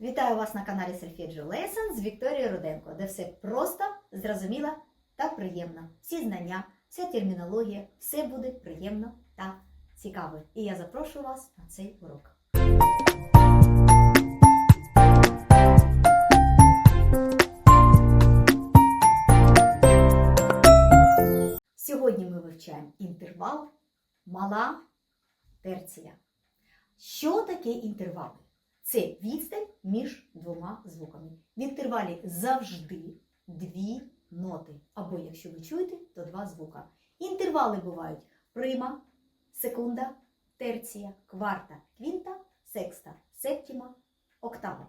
Вітаю вас на каналі Solfeggio Lesson з Вікторією Руденко, де все просто, зрозуміло та приємно. Всі знання, вся термінологія, все буде приємно та цікаво. І я запрошую вас на цей урок. Сьогодні ми вивчаємо інтервал мала терція. Що таке інтервали? Це відстань між двома звуками. В інтервалі завжди дві ноти. Або, якщо ви чуєте, то два звука. Інтервали бувають прима, секунда, терція, кварта, квінта, секста, септіма, октава.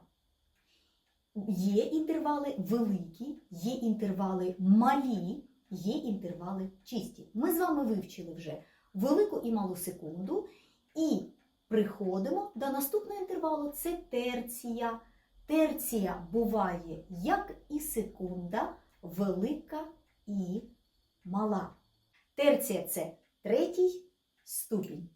Є інтервали великі, є інтервали малі, є інтервали чисті. Ми з вами вивчили вже велику і малу секунду. І приходимо до наступного інтервалу це терція. Терція буває як і секунда, велика і мала. Терція це третій ступінь.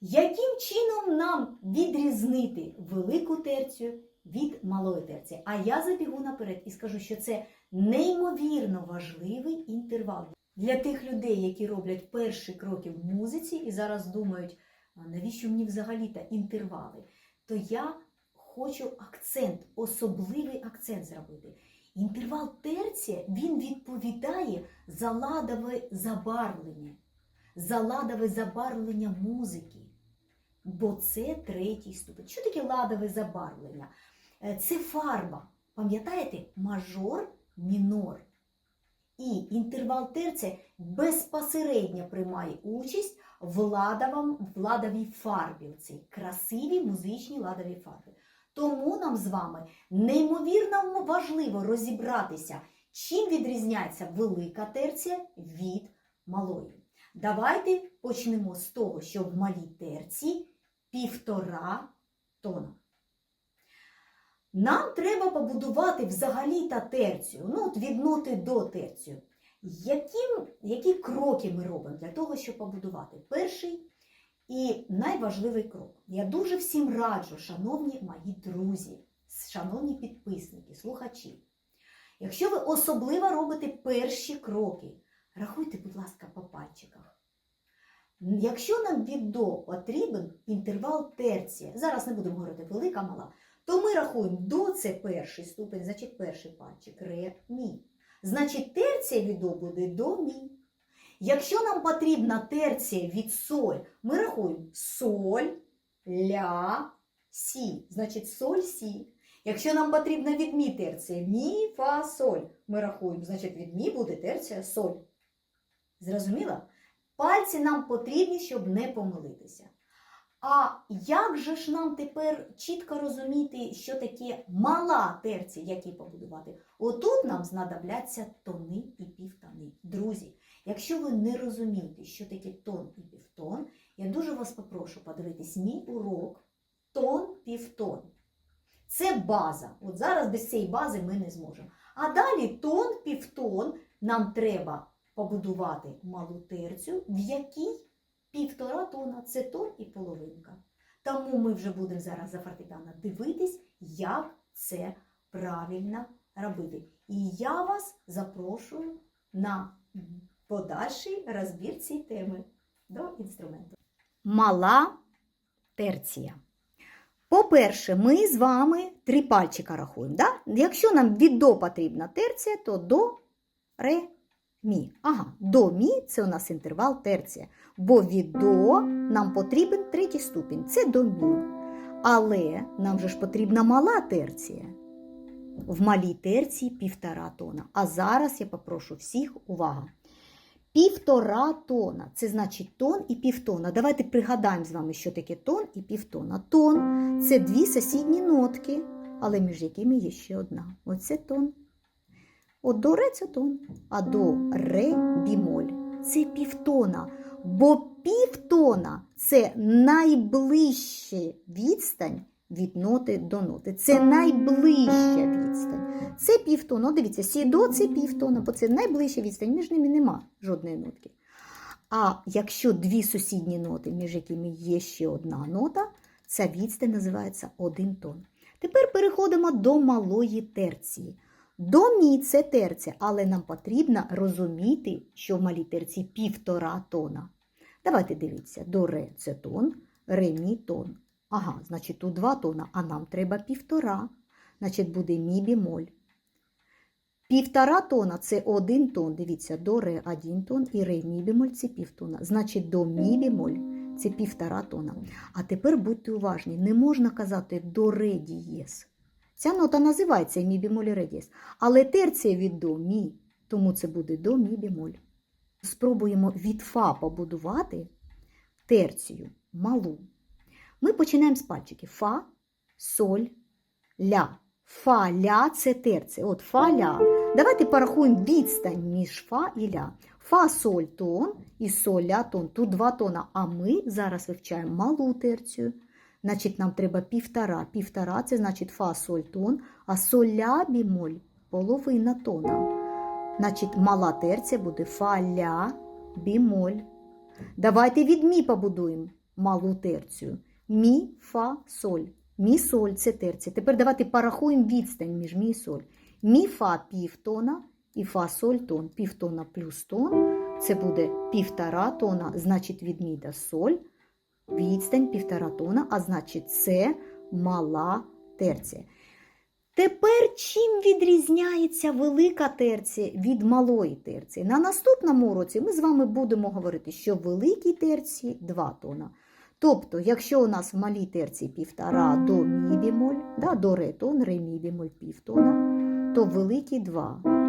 Яким чином нам відрізнити велику терцію від малої терції? А я забігу наперед і скажу, що це неймовірно важливий інтервал. Для тих людей, які роблять перші кроки в музиці і зараз думають, навіщо мені взагалі та інтервали, то я хочу акцент, особливий акцент зробити. Інтервал терція він відповідає за ладове забарвлення, за ладове забарвлення музики. Бо це третій ступень. Що таке ладове забарвлення? Е, Це фарба. Пам'ятаєте, мажор, мінор. І інтервал терція безпосередньо приймає участь в, ладовому, в ладовій фарбі, цій красивій музичній ладовій фарбі. Тому нам з вами неймовірно важливо розібратися, чим відрізняється велика терція від малої. Давайте почнемо з того, що в малій терції півтора тона. Нам треба побудувати взагалі та терцію, ну от від до терцію. Яким, які кроки ми робимо для того, щоб побудувати? Перший і найважливий крок. Я дуже всім раджу, шановні мої друзі, шановні підписники, слухачі. Якщо ви особливо робите перші кроки, рахуйте, будь ласка, по пальчиках. Якщо нам від до потрібен інтервал терція, зараз не будемо говорити велика, мала, то ми рахуємо до це перший ступень, значить перший пальчик, ре, мі. Значить, терція від буде до мі. Якщо нам потрібна терція від соль, ми рахуємо соль, ля, сі. Значить, соль, сі. Якщо нам потрібна від мі терція, мі, фа, соль, ми рахуємо, значить, від мі буде терція соль. Зрозуміло? Пальці нам потрібні, щоб не помилитися. А як же ж нам тепер чітко розуміти, що таке мала терція, як її побудувати? Отут нам знадобляться тони і півтони. Друзі, якщо ви не розумієте, що таке тон і півтон, я дуже вас попрошу подивитись мій урок тон півтон. Це база. От зараз без цієї бази ми не зможемо. А далі тон півтон нам треба побудувати малу терцію, в якій півтора тона це тон і половинка. Тому ми вже будемо зараз за фортепіано дивитись, як це правильно робити. І я вас запрошую на подальший розбір цієї теми до інструменту. Мала терція. По-перше, ми з вами три пальчика рахуємо. Да? Якщо нам від до потрібна терція, то до ре мі. Ага, до мі це у нас інтервал терція. Бо від до нам потрібен третій ступінь. Це до мі. Але нам же ж потрібна мала терція. В малій терції півтора тона. А зараз я попрошу всіх увага. Півтора тона. Це значить тон і півтона. Давайте пригадаємо з вами, що таке тон і півтона. Тон це дві сусідні нотки, але між якими є ще одна. Оце тон. От до ре це тон, а до ре бімоль це півтона. Бо півтона це найближча відстань від ноти до ноти. Це найближча відстань. Це півтона. Дивіться, сі до це півтона, бо це найближча відстань, між ними нема жодної нотки. А якщо дві сусідні ноти, між якими є ще одна нота, Ця відстань називається один тон. Тепер переходимо до малої терції. До це терція, але нам потрібно розуміти, що в малій терції півтора тона. Давайте дивіться, до ре це тон, ре мі тон. Ага, значить тут два тона, а нам треба півтора. Значить, буде мі бімоль. Півтора тона це один тон. Дивіться, до ре один тон і ре мі бімоль це півтона. Значить, до мі бімоль це півтора тона. А тепер будьте уважні, не можна казати до ре дієс. Ця нота називається мі бімоль дієс. Але терція від до мі, тому це буде до мі бімоль. Спробуємо від фа побудувати терцію малу. Ми починаємо з пальчиків. Фа, соль, ля. Фа, ля це терція. От фа, ля. Давайте порахуємо відстань між фа і ля. Фа, соль, тон і соль, ля, тон. Тут два тона. А ми зараз вивчаємо малу терцію. Значить, нам треба півтора. Півтора це значить фа, соль, тон, а соль, ля, бімоль половина тона. Значить, мала терція буде фа, ля, бімоль. Давайте від мі побудуємо малу терцію. Мі, фа, соль. Мі, соль це терція. Тепер давайте порахуємо відстань між мі і соль. Мі, фа півтона і фа, соль тон. Півтона плюс тон. Це буде півтора тона, значить від мі до соль. Відстань півтора тона, а значить це мала терція. Тепер чим відрізняється велика терція від малої терції? На наступному уроці ми з вами будемо говорити, що в великій терції 2 тона. Тобто, якщо у нас в малій терції півтора до мі да, до ре тон, ре мі півтона, то в великій 2.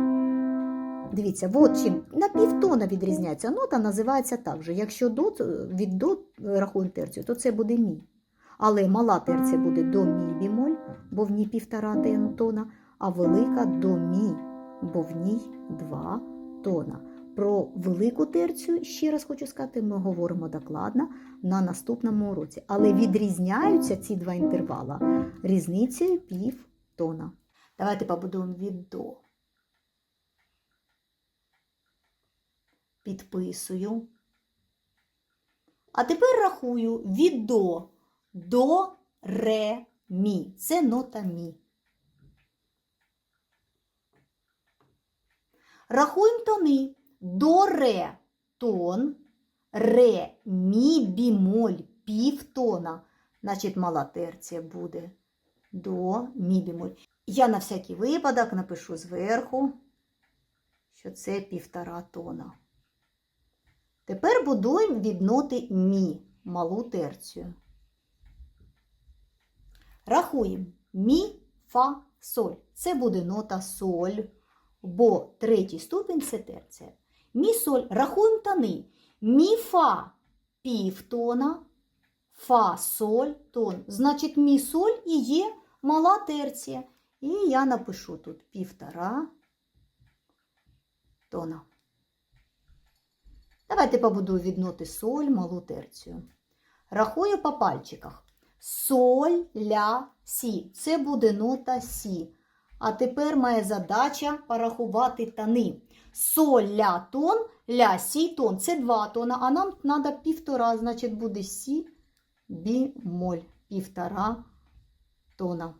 Дивіться, от чим на півтона відрізняється нота, називається так же. Якщо до, від до рахуємо терцію, то це буде мі. Але мала терція буде до мі бімоль, бо в ній півтора тона, а велика до мі, бо в ній 2 тона. Про велику терцію, ще раз хочу сказати, ми говоримо докладно на наступному уроці. Але відрізняються ці два інтервала різницею пів тона. Давайте побудуємо від до. Підписую. А тепер рахую від до до ре мі. Це нота мі. Рахуємо тони. До ре тон, ре мі бімоль півтона. Значить, мала терція буде до мі бімоль. Я на всякий випадок напишу зверху, що це півтора тона. Тепер будуємо від ноти мі, малу терцію. Рахуємо мі, фа, соль. Це буде нота соль, бо третій ступінь це терція. Мі, соль, рахуємо тони. Мі, фа півтона, фа, соль, тон. Значить, мі, соль і є мала терція. І я напишу тут півтора тона. Давайте побудую від ноти соль, малу терцію. Рахую по пальчиках. Соль, ля, сі. Це буде нота сі. А тепер моя задача порахувати тони. Соль, ля, тон, ля, сі, тон. Це два тона, а нам треба півтора, значить буде сі, бі, моль. Півтора тона.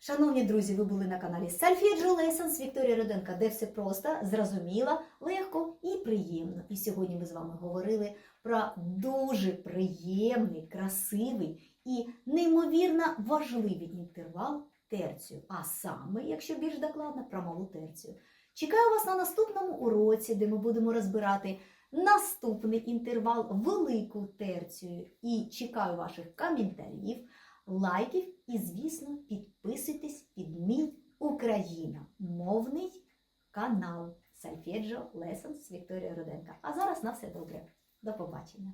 Шановні друзі, ви були на каналі Solfeggio Lessons Вікторія Роденка, де все просто, зрозуміло, легко і приємно. І сьогодні ми з вами говорили про дуже приємний, красивий і неймовірно важливий інтервал терцію. А саме, якщо більш докладно, про малу терцію. Чекаю вас на наступному уроці, де ми будемо розбирати наступний інтервал, велику терцію. І чекаю ваших коментарів лайків і, звісно, підписуйтесь під мій Україна, мовний канал Solfeggio з Вікторія Руденка. А зараз на все добре. До побачення!